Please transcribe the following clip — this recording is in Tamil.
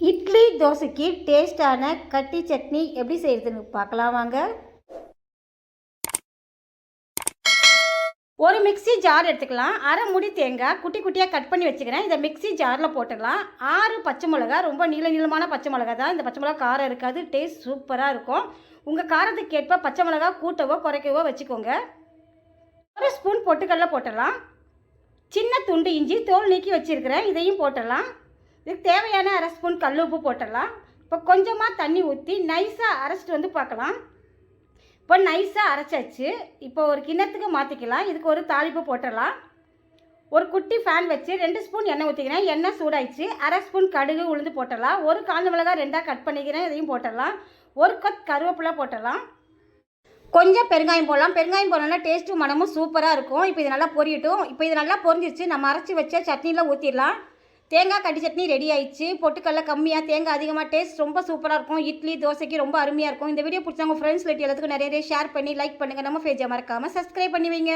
இட்லி தோசைக்கு டேஸ்டான கட்டி சட்னி எப்படி செய்யறதுன்னு பார்க்கலாம் வாங்க. ஒரு மிக்ஸி ஜார் எடுத்துக்கலாம். அரை முடி தேங்காய் குட்டி குட்டியாக கட் பண்ணி வச்சுக்கிறேன். இதை மிக்ஸி ஜாரில் போட்டுக்கலாம் ஆறு பச்சை மிளகா ரொம்ப நீள நீளமான பச்சை மிளகா தான். இந்த பச்சை மிளகா காரம் இருக்காது டேஸ்ட் சூப்பராக இருக்கும். உங்கள் காரத்துக்கு ஏற்ப பச்சை மிளகா கூட்டவோ குறைக்கவோ வச்சுக்கோங்க. ஒரு ஸ்பூன் பொட்டுக்கடலை போட்டுடலாம். சின்ன துண்டு இஞ்சி தோல் நீக்கி வச்சுருக்கிறேன். இதையும் போட்டுடலாம். இதுக்கு தேவையான அரை ஸ்பூன் கல் உப்பு போட்டுடலாம். இப்போ கொஞ்சமாக தண்ணி ஊற்றி நைஸாக அரைச்சிட்டு வந்து பார்க்கலாம். இப்போ நைஸாக அரைச்சாச்சு. இப்போ ஒரு கிண்ணத்துக்கு மாற்றிக்கலாம் இதுக்கு ஒரு தாளிப்பு போட்டுடலாம். ஒரு குட்டி ஃபேன் வச்சு ரெண்டு ஸ்பூன் எண்ணெய் ஊற்றிக்கிறேன் எண்ணெய் சூடாயிடுச்சு. அரை ஸ்பூன் கடுகு உளுந்து போட்டுடலாம். ஒரு காஞ்ச மிளகாய் ரெண்டாக கட் பண்ணிக்கிறேன். இதையும் போட்டுடலாம். ஒரு கொத் கருவேப்பிலை போட்டுடலாம். கொஞ்சம் பெருங்காயம் போடலாம். பெருங்காயம் போடணும்னா டேஸ்ட்டும் மனமும் சூப்பராக இருக்கும். இப்போ இது நல்லா பொரியட்டும். இப்போ இது நல்லா பொரிஞ்சிருச்சு. நம்ம அரைச்சி வச்ச சட்னியில் ஊற்றிடலாம் தேங்காய் கட்டி சட்னி ரெடி ஆயிடுச்சு. பொட்டுக்கல்ல கம்மியாக தேங்காய் அதிகமாக டேஸ்ட் ரொம்ப சூப்பராக இருக்கும். இட்லி தோசைக்கு ரொம்ப அருமையாக இருக்கும். இந்த வீடியோ பிடிச்சவங்க ஃப்ரெண்ட்ஸ் எல்லாத்துக்கும் நிறைய நிறைய ஷேர் பண்ணி லைக் பண்ணுங்கள் நம்ம பேஜை மறக்காமல் சப்ஸ்கிரைப் பண்ணி வைங்க.